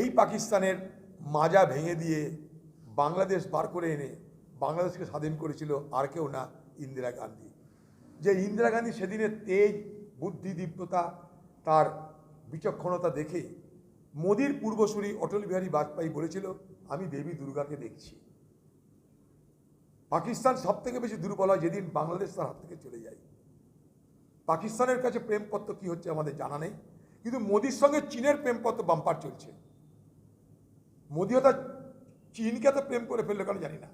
এই পাকিস্তানের মাজা ভেঙে দিয়ে বাংলাদেশ বার করে এনে বাংলাদেশকে স্বাধীন করেছিল আর কেউ না ইন্দিরা গান্ধী। যে ইন্দিরা গান্ধী সেদিনের তেজ, বুদ্ধি, দীপ্ততা, তার বিচক্ষণতা দেখে মোদির পূর্বসূরি অটল বিহারী বাজপেয়ী বলেছিল, আমি দেবী দুর্গাকে দেখছি। পাকিস্তান সব থেকে বেশি দুর্বল হয় যেদিন বাংলাদেশ তার হাত থেকে চলে যায়। পাকিস্তানের কাছে প্রেমপত্র কি হচ্ছে আমাদের জানা নেই, কিন্তু মোদির সঙ্গে চীনের প্রেমপত্র বাম্পার চলছে। মোদিও তার চীনকে তো প্রেম করে ফেলল কেন জানি না।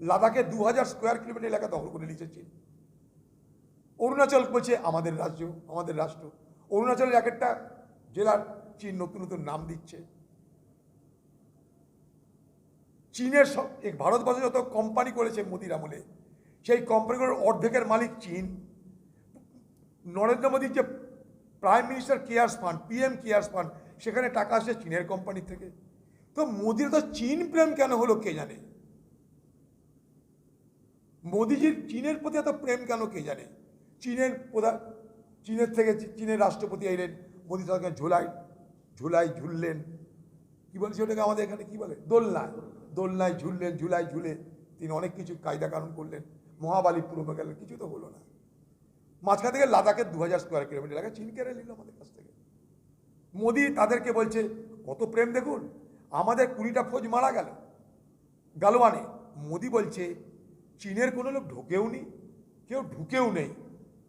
লাদাখে দু হাজার স্কোয়ার কিলোমিটার এলাকা দখল করে নিয়েছে চীন। অরুণাচল বলছে আমাদের রাজ্য, আমাদের রাষ্ট্র। অরুণাচলের এক একটা জেলার চীন নতুন নতুন নাম দিচ্ছে। চীনের সব ভারতবর্ষে যত কোম্পানি করেছে মোদির আমলে, সেই কোম্পানিগুলোর অর্ধেকের মালিক চীন। নরেন্দ্র মোদীর যে prime minister cares fund PM cares fund সেখানে টাকা আসে চীনের কোম্পানি থেকে। তো মোদির তো চীন প্রেম কেন হলো কে জানে? মোদিজির চীনের প্রতি এত প্রেম কেন কে জানে? চীনের প্রধান, চীনের থেকে চীনের রাষ্ট্রপতি এলেন, মোদি সরকার ঝোলাই, ঝুলাই ঝুললেন। কি বলছে ওটাকে আমাদের এখানে? কি বলে? দোলনায় দোলনায় ঝুললেন, ঝুলাই ঝুলে তিনি অনেক কিছু কায়দা কানুন করলেন। মহাবালিপুর গেলেন কিছু তো হলো না। মাঝখান থেকে লাদাখের দু হাজার স্কোয়ার কিলোমিটার এলাকা চীন কেড়ে নিল আমাদের কাছ থেকে। মোদি তাদেরকে বলছে, কত প্রেম দেখুন আমাদের কুড়িটা ফৌজ মারা গেল। গালওয়ানে মোদি বলছে, চীনের কোনো লোক ঢোকেও নি, কেউ ঢুকেও নেই।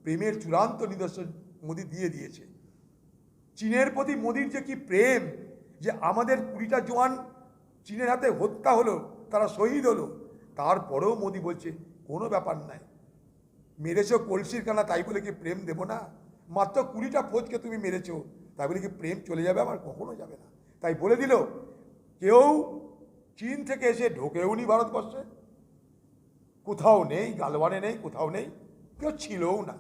প্রেমের চূড়ান্ত নিদর্শন মোদি দিয়ে দিয়েছে। চীনের প্রতি মোদির যে কি প্রেম, যে আমাদের কুড়িটা জোয়ান চীনের হাতে হত্যা হলো, তারা শহীদ হলো, তারপরেও মোদি বলছে, কোনো ব্যাপার নাই। মেরেছো কলসির কানা, তাই বলে কি প্রেম দেবো না? মাত্র কুড়িটা ফৌজকে তুমি মেরেছো, তাই বলে কি প্রেম চলে যাবে? আমার কখনো যাবে না। তাই বলে দিল কেউ চীন থেকে এসে ঢোকেও নি ভারতবর্ষে। কোথাও নেই, গালওয়ানে নেই, কোথাও নেই, কেউ ছিলও না।